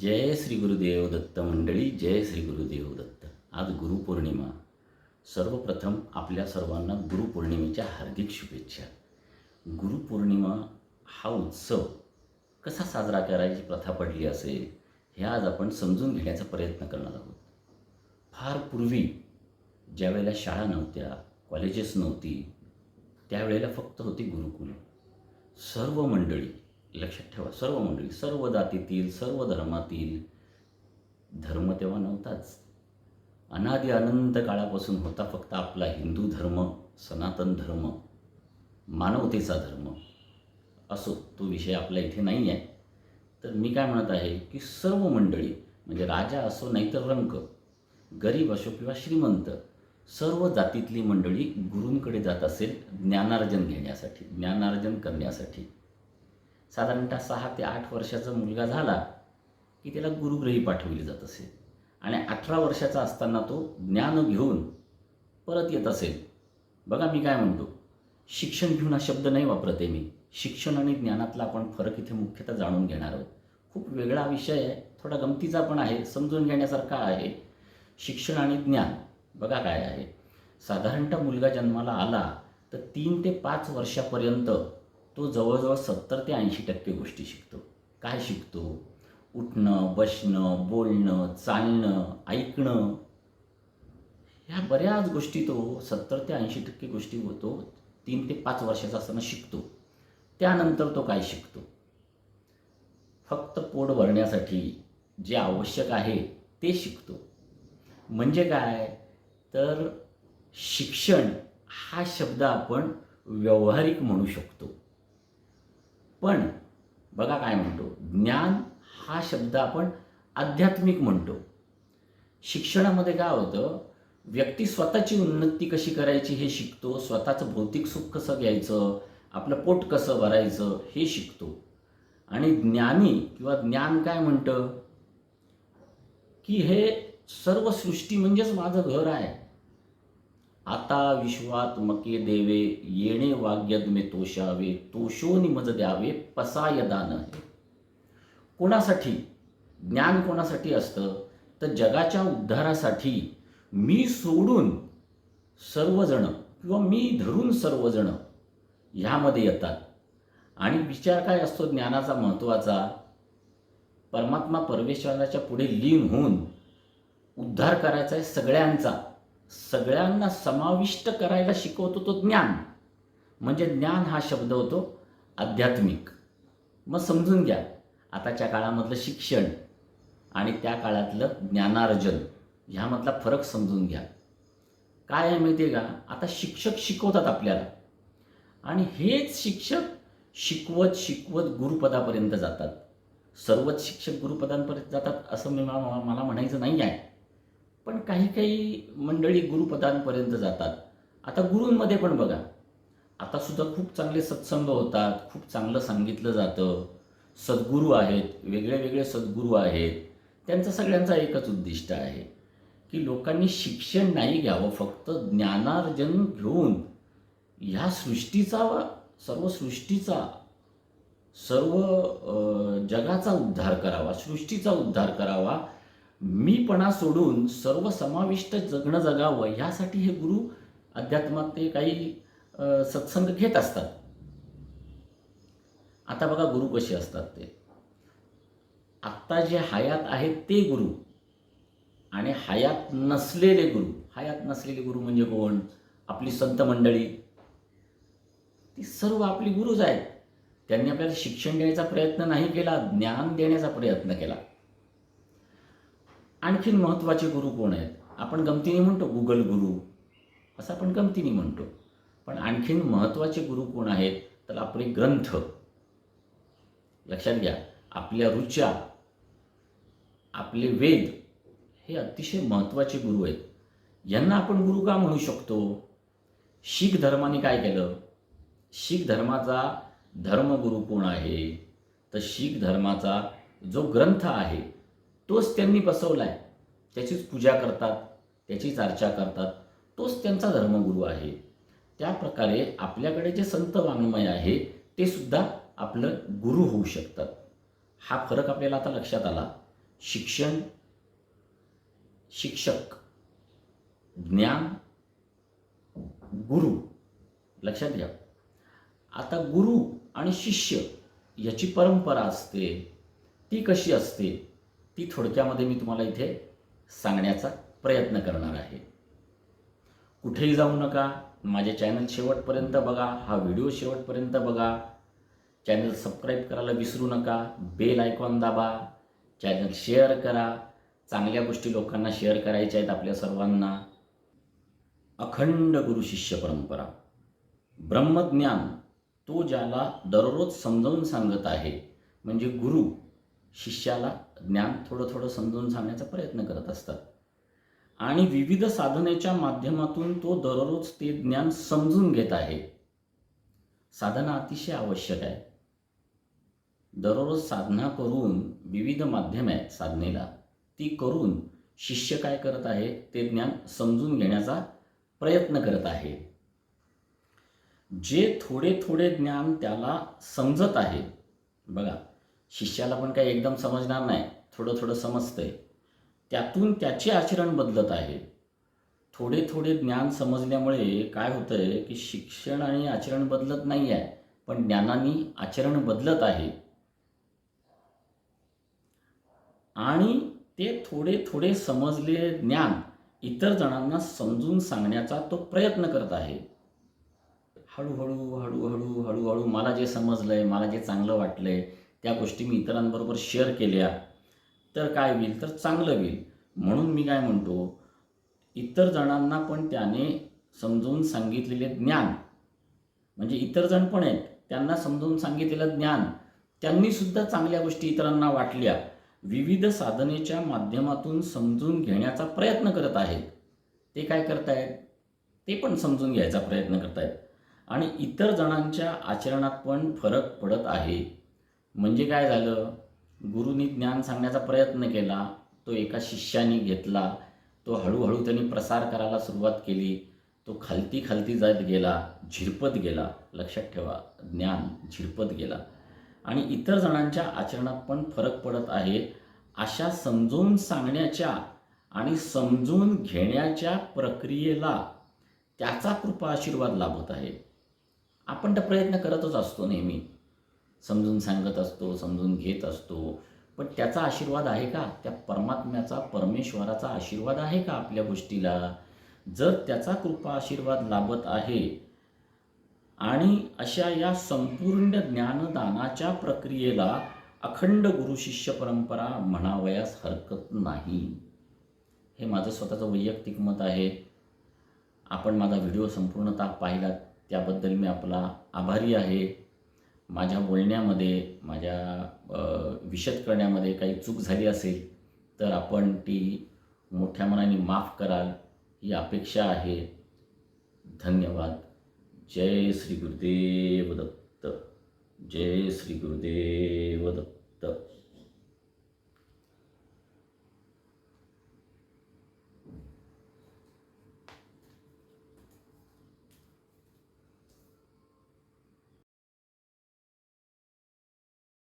जय श्री गुरुदेव दत्त मंडळी जय श्री गुरुदेव दत्त आज गुरुपौर्णिमा. सर्वप्रथम आपल्या सर्वांना गुरुपौर्णिमेच्या हार्दिक शुभेच्छा. गुरुपौर्णिमा हा उत्सव कसा साजरा करायची प्रथा पडली असेल हे आज आपण समजून घेण्याचा प्रयत्न करणार आहोत. फार पूर्वी ज्यावेळेला शाळा नव्हत्या कॉलेजेस नव्हती त्यावेळेला फक्त होती गुरुकुल. सर्व मंडळी लक्षात ठेवा. सर्व मंडळी सर्व जातीतील सर्व धर्मातील धर्म तेव्हा नव्हताच. अनादि अनंत काळापासून होता फक्त आपला हिंदू धर्म सनातन धर्म मानवतेचा धर्म. असो तो विषय आपल्या इथे नाही आहे तर मी काय म्हणत आहे की सर्व मंडळी म्हणजे राजा असो नाहीतर रंक गरीब असो किंवा श्रीमंत सर्व जातीतली मंडळी गुरूंकडे जात असेल ज्ञानार्जन घेण्यासाठी ज्ञानार्जन करण्यासाठी. साधारणतः सहा ते आठ वर्षाचा मुलगा झाला की त्याला गुरुग्रही पाठवली जात असे. आणि अठरा वर्षाचा असताना तो ज्ञान घेऊन परत येत असेल बघा मी काय म्हणतो. शिक्षण घेऊन हा शब्द नाही वापरते मी. शिक्षण आणि ज्ञानातला आपण फरक इथे मुख्यतः जाणून घेणार आहोत. खूप वेगळा विषय आहे थोडा गमतीचा पण आहे समजून घेण्यासारखा आहे. शिक्षण आणि ज्ञान बघा काय आहे. साधारणतः मुलगा जन्माला आला तर तीन ते पाच वर्षापर्यंत तो जवळजवळ सत्तर ते ऐंशी टक्के गोष्टी शिकतो. काय शिकतो? उठणं बसणं बोलणं चालणं ऐकणं. ह्या बऱ्याच गोष्टी तो सत्तर ते ऐंशी टक्के गोष्टी होतो तीन ते पाच वर्षाचा असताना शिकतो. त्यानंतर तो काय शिकतो? फक्त पोट भरण्यासाठी जे आवश्यक आहे ते शिकतो. म्हणजे काय? तर शिक्षण हा शब्द आपण व्यवहारिक म्हणू शकतो. पण बघा काय म्हणतो. ज्ञान हा शब्द आपण आध्यात्मिक म्हणतो. शिक्षणामध्ये काय होतं? व्यक्ती स्वतःची उन्नती कशी करायची हे शिकतो. स्वतःचं भौतिक सुख कसं घ्यायचं? आपलं पोट कसं भरायचं हे शिकतो. आणि ज्ञानी किंवा ज्ञान काय म्हणतं? की हे सर्व सृष्टी म्हणजेच माझं घर आहे. आता विश्वात मके देवे येणे वाग्यद्मे तोषावे तोषोनी मज द्यावे पसाय दान हे कोणासाठी? ज्ञान कोणासाठी असतं? तर जगाच्या उद्धारासाठी मी सोडून सर्वजण किंवा मी धरून सर्वजण ह्यामध्ये येतात. आणि विचार काय असतो? ज्ञानाचा महत्त्वाचा. परमात्मा परमेश्वराच्या पुढे लीन होऊन उद्धार करायचा आहे सगळ्यांचा. सगळ्यांना समाविष्ट करायला शिकवतो तो ज्ञान. म्हणजे ज्ञान हा शब्द होतो आध्यात्मिक. मग समजून घ्या. आताच्या काळामधलं शिक्षण आणि त्या काळातलं ज्ञानार्जन ह्यामधला फरक समजून घ्या. काय आहे माहिती आहे का? आता शिक्षक शिकवतात आपल्याला. आणि हेच शिक्षक शिकवत शिकवत गुरुपदापर्यंत जातात. सर्वच शिक्षक गुरुपदांपर्यंत जातात असं मी मला मला म्हणायचं नाही आहे पण काही काही मंडळी गुरुपदांपर्यंत जातात. आता गुरूंमध्ये पण बघा. आता सुद्धा खूप चांगले सत्संग होतात खूप चांगलं सांगितलं जातं. सद्गुरू आहेत वेगळे वेगळे सद्गुरू आहेत. त्यांचा सगळ्यांचा एकच उद्दिष्ट आहे की लोकांनी शिक्षण नाही घ्यावं फक्त ज्ञानार्जन घेऊन ह्या सृष्टीचा सर्व सृष्टीचा सर्व जगाचा उद्धार करावा सृष्टीचा उद्धार करावा मीपणा सोडून सर्व समाविष्ट जगणं जगावं ह्यासाठी हे गुरु अध्यात्मात ते काही सत्संग घेत असतात. आता बघा गुरु कसे असतात ते. आत्ता जे हयात आहेत ते गुरु आणि हयात नसलेले गुरु. हयात नसलेले गुरु म्हणजे कोण? आपली संत मंडळी. ती सर्व आपली गुरुज आहेत. त्यांनी आपल्याला शिक्षण देण्याचा प्रयत्न नाही केला ज्ञान देण्याचा प्रयत्न केला. आणखीन महत्त्वाचे गुरु कोण आहेत? आपण गमतीने म्हणतो गुगल गुरु. असं आपण गमतीने म्हणतो. पण आणखीन महत्त्वाचे गुरु कोण आहेत? तर आपले ग्रंथ. लक्षात घ्या आपल्या रुच्या आपले वेद हे अतिशय महत्त्वाचे गुरु आहेत. यांना आपण गुरु का म्हणू शकतो. शीख धर्माने काय केलं? शीख धर्माचा धर्मगुरू कोण आहे? तर शीख धर्माचा जो ग्रंथ आहे तोच त्यांनी बसवला आहे त्याचीच पूजा करतात त्याचीच अर्चा करतात. तोच त्यांचा धर्मगुरू आहे. त्या प्रकारे आपल्याकडे जे संत वाङ्मय आहे ते सुद्धा आपलं गुरु होऊ शकतात. हा फरक आपल्याला आता लक्षात आला. शिक्षण शिक्षक ज्ञान गुरु. लक्षात घ्या. आता गुरु आणि शिष्य याची परंपरा असते ती कशी असते? ती थोडक्यामध्ये मी तुम्हाला इथे सांगण्याचा प्रयत्न करणार आहे. कुठेही जाऊ नका माझे चॅनल शेवटपर्यंत बघा हा व्हिडिओ शेवटपर्यंत बघा. चॅनल सबस्क्राईब करायला विसरू नका बेल आयकॉन दाबा चॅनल शेअर करा. चांगल्या गोष्टी लोकांना शेअर करायच्या आहेत आपल्या सर्वांना. अखंड गुरु शिष्य परंपरा. ब्रह्मज्ञान तो ज्याला दररोज समजावून सांगत आहे म्हणजे गुरु शिष्याला ज्ञान थोडं थोडं समजून सांगण्याचा प्रयत्न करत असतात. आणि विविध साधनेच्या माध्यमातून तो दररोज ते ज्ञान समजून घेत आहे. साधना अतिशय आवश्यक आहे. दररोज साधना करून विविध माध्यम आहेत साधनेला. ती करून शिष्य काय करत आहे? ते ज्ञान समजून घेण्याचा प्रयत्न करत आहे. जे थोडे थोडे ज्ञान त्याला समजत आहे. बघा शिष्याला पण काही एकदम समजणार नाही. थोडं थोडं समजतंय. त्यातून त्याचे आचरण बदलत आहे. थोडे थोडे ज्ञान समजल्यामुळे काय होतंय की शिक्षण आणि आचरण बदलत नाही आहे पण ज्ञानाने आचरण बदलत आहे. आणि ते थोडे थोडे समजले ज्ञान इतर जणांना समजून सांगण्याचा तो प्रयत्न करत आहे. हळूहळू हळूहळू हळूहळू मला जे समजलंय मला जे चांगलं वाटलंय या गोष्टी मी इतरांबरोबर शेअर केल्या. तर काय होईल? तर चांगलं होईल. म्हणून मी काय म्हणतो इतर जणांना पण त्याने समजवून सांगितलेले ज्ञान म्हणजे इतर जण पण आहेत त्यांना समजवून सांगितलेलं ज्ञान त्यांनीसुद्धा चांगल्या गोष्टी इतरांना वाटल्या. विविध साधनेच्या माध्यमातून समजून घेण्याचा प्रयत्न करत आहेत. ते काय करतायत? ते पण समजून घ्यायचा प्रयत्न करतायत. आणि इतर जणांच्या आचरणात पण फरक पडत आहे. म्हणजे काय झालं? गुरुनी ज्ञान सांगण्याचा प्रयत्न केला. तो एका शिष्याने घेतला. तो हळूहळू त्यांनी प्रसार करायला सुरुवात केली. तो खालती खालती जात गेला. झिरपत गेला. लक्षात ठेवा ज्ञान झिरपत गेला. आणि इतर जणांच्या आचरणात पण फरक पडत आहे. अशा समजून सांगण्याच्या आणि समजून घेण्याच्या प्रक्रियेला त्याचा कृपा आशीर्वाद लाभत आहे. आपण तर प्रयत्न करतच असतो नेहमी. समजून सांगत असतो समजून घेत असतो. पण त्याचा आशीर्वाद आहे का? त्या परमात्म्याचा परमेश्वराचा आशीर्वाद आहे का आपल्या गोष्टीला? जर त्याचा कृपा आशीर्वाद लाभत आहे आणि अशा या संपूर्ण ज्ञानदानाच्या प्रक्रियेला अखंड गुरु शिष्य परंपरा म्हणावयास हरकत नाही. हे माझं स्वतःचं वैयक्तिक मत आहे. आपण माझा व्हिडिओ संपूर्णतः पाहिला त्याबद्दल मी आपला आभारी आहे. माझ्या बोलण्यामध्ये माझ्या विशद करण्यामध्ये काही चूक झाली असेल तर आपण ती मोठ्या मनाने माफ कराल. ही अपेक्षा आहे. धन्यवाद. जय श्री गुरुदेव दत्त. जय श्री गुरुदेव दत्त.